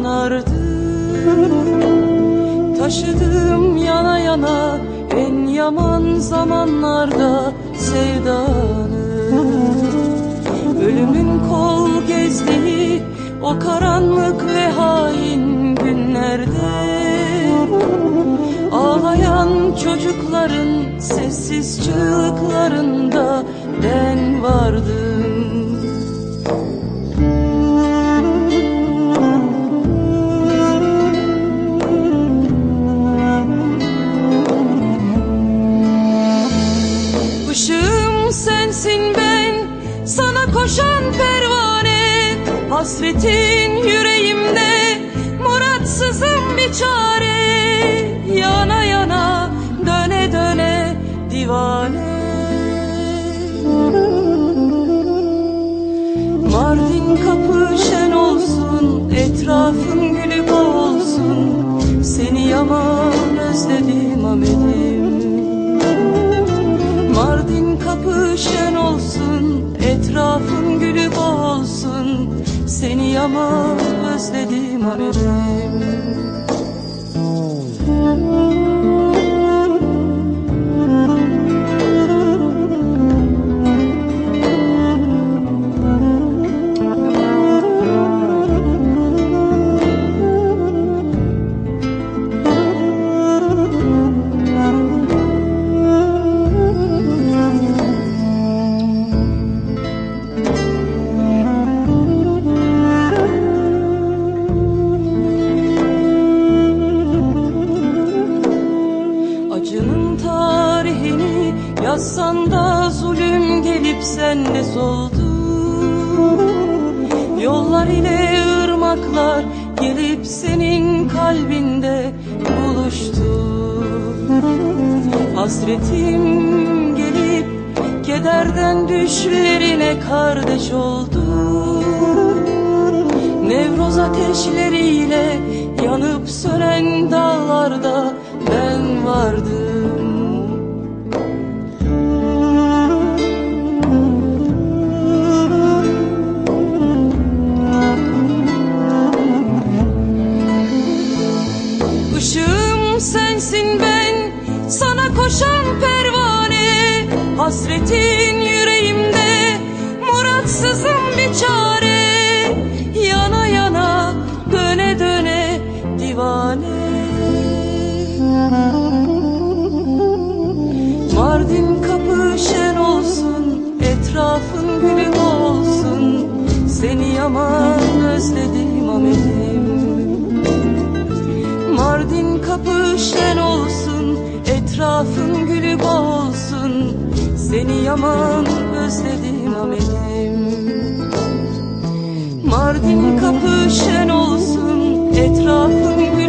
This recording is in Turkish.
Yanardı. Taşıdığım yana yana en yaman zamanlarda sevdanı. Ölümün kol gezdiği o karanlık ve hain günlerde Ağlayan çocukların sessiz çığlıklarında ben vardım Hasretin yüreğimde muratsızım bir çare. Yana yana döne döne divane. Mardin kapı şen olsun etrafın gülü olsun. Seni yaman özledim Ahmet'im. Mardin kapı şen olsun Etrafın Seni yaman özledim Ahmet'im Acının tarihini yazsan da zulüm gelip sende soldu. Yollar ile ırmaklar gelip senin kalbinde buluştu. Hasretim gelip kederden düşlerine kardeş oldu Nevroz ateşleriyle yanıp sönen dağlarda ben vardım. Işığım sensin ben sana koşan pervane Hasretin divane. Mardin kapı şen olsun etrafın gülü olsun. Seni yaman özledim Ahmet'im Mardin kapı şen olsun Etrafın gülü olsun. Seni yaman özledim Ahmet'im Mardin kapı şen olsun